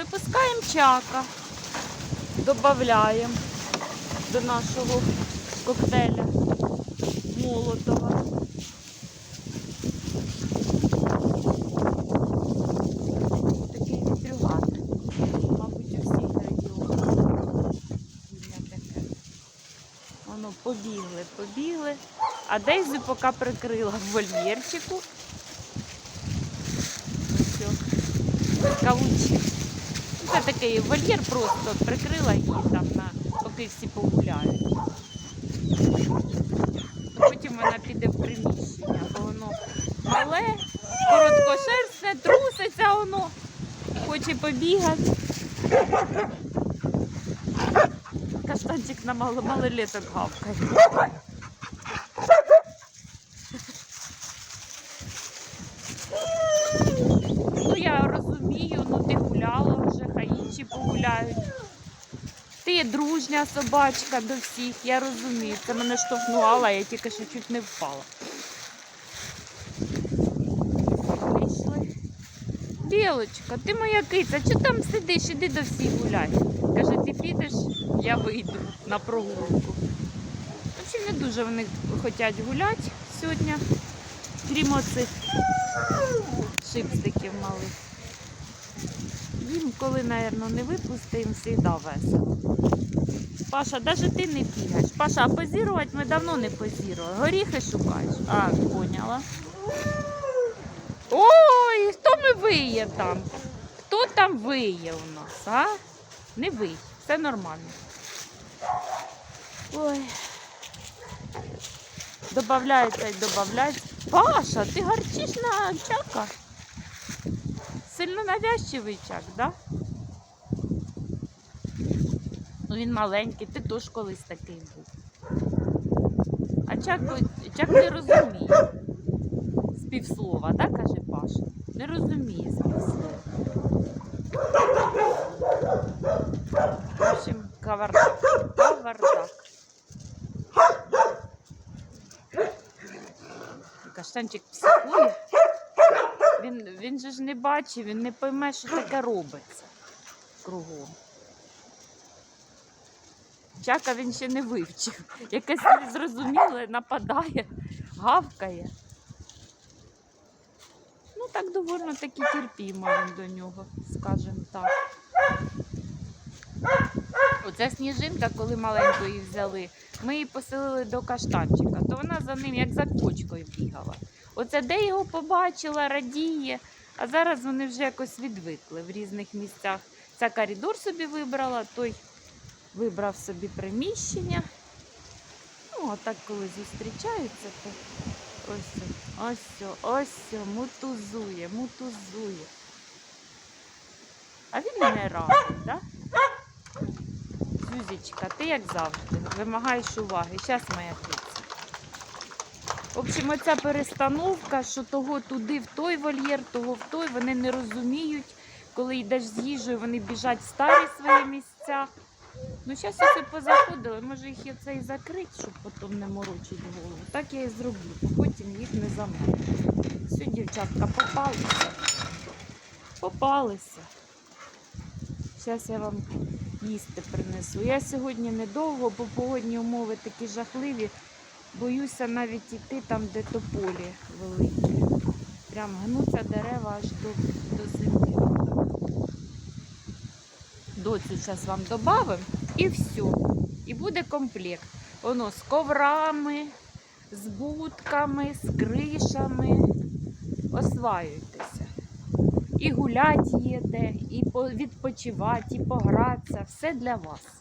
випускаємо чака, додаємо до нашого коктейля молотова. Такий вітрюган, мабуть, у всіх регіонах. Воно побігли, побігли. А Дейзі поки прикрила в вольєрчику. Все. Це такий вольєр просто прикрила її там, на, поки всі погуляють. Потім вона піде в приміщення, бо воно мале, короткошерстне, труситься воно, хоче побігати. Каштанчик на мало малолеток гавкає. Я розумію, ну ти гуляла вже, хай інші погуляють. Ти дружня собачка до всіх, я розумію. Це мене штовхнула, я тільки що чуть не впала. Білочка, ти моя киця, чи там сидиш, іди до всіх гуляй. Каже, ти підеш, я вийду на прогулку. Взагалі не дуже вони хочуть гуляти сьогодні, крім оцих шипстиків малих. Їм, коли, мабуть, не випусти, їм завжди весело. Паша, навіть ти не бігаєш. Паша, а позірувати ми давно не позірували. Горіхи шукаєш. А, поняла. Ой, хто ми виє там? Хто там виє у нас, а? Не вий, все нормально. Ой. Добавляється і добавляється. Паша, ти гарчиш на чака? Сильно навязчивий чак, да? Ну він маленький, ти теж колись такий був. А чак, чак не розуміє з півслова, так каже Паша? Не розуміє з півслова. В общем, кавардак. Каштанчик психує. Він, він же ж не бачив, він не пойме, що таке робиться кругом. Чака він ще не вивчив. Якесь незрозуміле нападає, гавкає. Ну, так довольно таки терпімо він до нього, скажімо так. Оця сніжинка, коли маленьку її взяли, ми її поселили до каштанчика, то вона за ним як за кочкою бігала. Оце де його побачила, радіє, а зараз вони вже якось відвикли в різних місцях. Ця коридор собі вибрала, той вибрав собі приміщення. Ну, отак, коли зустрічаються, то ось, ось, ось, мутузує, мутузує. А він мене радий, так? Да? Зюзічка, ти як завжди, вимагаєш уваги. Зараз моя киця. В общем, оця перестановка, що того туди в той вольєр, того в той, вони не розуміють. Коли йдеш з їжею, вони біжать в старі свої місця. Ну, зараз все позаходили, може їх і це і закрити, щоб потім не морочити голову. Так я і зроблю, потім їх не замовлю. Все, дівчатка, попалися. Попалися. Зараз я вам їсти принесу. Я сьогодні недовго, бо погодні умови такі жахливі. Боюся навіть йти там, де тополі великі. Прям гнуться дерева аж до, до землі. Доцю зараз вам додамо і все. І буде комплект. Воно з коврами, з будками, з кришами. Осваюйтеся. І гулять є і по- відпочивати, і погратися. Все для вас.